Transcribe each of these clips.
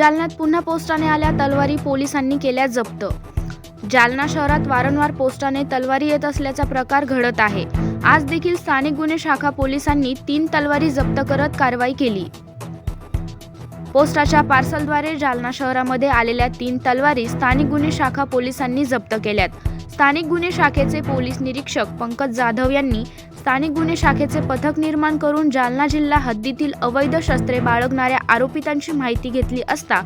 जालन्यात पुन्हा पोस्टाने आल्या तलवारी पोलिसांनी केल्या जप्त. जालना शहरात वारंवार पोस्टाने तलवारी येत असल्याचा प्रकार घडत आहे. आज देखील स्थानिक गुन्हे शाखा पोलिसांनी तीन तलवारी जप्त करत कारवाई केली. पोस्टाच्या पार्सलद्वारे जालना शहरामध्ये आलेल्या तीन तलवारी स्थानिक गुन्हे शाखा पोलिसांनी जप्त केल्यात. स्थानिक गुन्हे शाखेचे पोलीस निरीक्षक पंकज जाधव यांनी स्थानिक गुन्हे शाखेचे पथक निर्माण करून जालना जिल्हा हद्दीतील अवैध शस्त्रे बाळगणाऱ्या आरोपितांची माहिती घेतली असता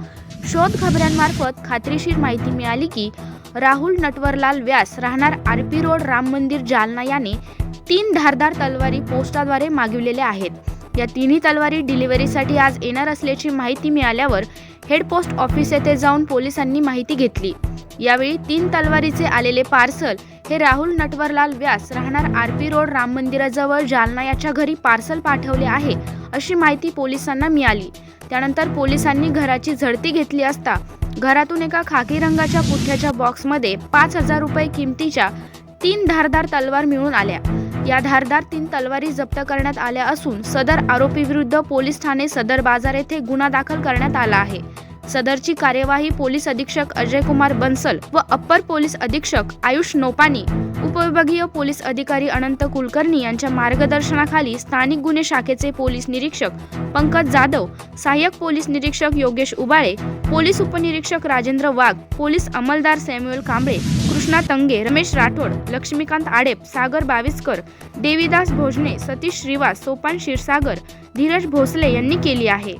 शोध खबऱ्यांमार्फत खात्रीशीर माहिती मिळाली की राहुल नटवरलाल व्यास राहणार आरपी रोड राम मंदिर जालना याने तीन धारदार तलवारी पोस्टाद्वारे मागविलेल्या आहेत. या तिन्ही तलवारी डिलिव्हरीसाठी आज येणार असल्याची माहिती मिळाल्यावर हेड पोस्ट ऑफिस येथे जाऊन पोलिसांनी माहिती घेतली. यावेळी तीन तलवारीचे आलेले पार्सल हे राहुल नटवरलाल व्यास राहणार आरपी रोड राम मंदिराजवळ जालना याच्या घरी पार्सल पाठवले आहे अशी माहिती पोलिसांना मिळाली. त्यानंतर पोलिसांनी घराची झडती घेतली असता घरातून एका खाकी रंगाच्या पुठ्याच्या बॉक्समध्ये पाच हजार रुपये किमतीच्या तीन धारदार तलवार मिळून आल्या. या धारदार तीन तलवारी जप्त करण्यात आल्या असून सदर आरोपीविरुद्ध पोलीस ठाणे सदर बाजार येथे गुन्हा दाखल करण्यात आला आहे. सदरची कार्यवाही पोलीस अधीक्षक अजय कुमार बन्सल व अप्पर पोलीस अधीक्षक आयुष नोपानी उपविभागीय पोलीस अधिकारी अनंत कुलकर्णी यांच्या मार्गदर्शनाखाली स्थानिक गुन्हे शाखेचे पोलीस निरीक्षक पंकज जाधव सहाय्यक पोलीस निरीक्षक योगेश उबाळे पोलीस उपनिरीक्षक राजेंद्र वाघ पोलीस अंमलदार सॅम्युअल कांबळे कृष्णा तंगे रमेश राठोड लक्ष्मीकांत आडेप सागर बाविस्कर देवीदास भोजने सतीश श्रीवास सोपान क्षीरसागर धीरज भोसले यांनी केली आहे.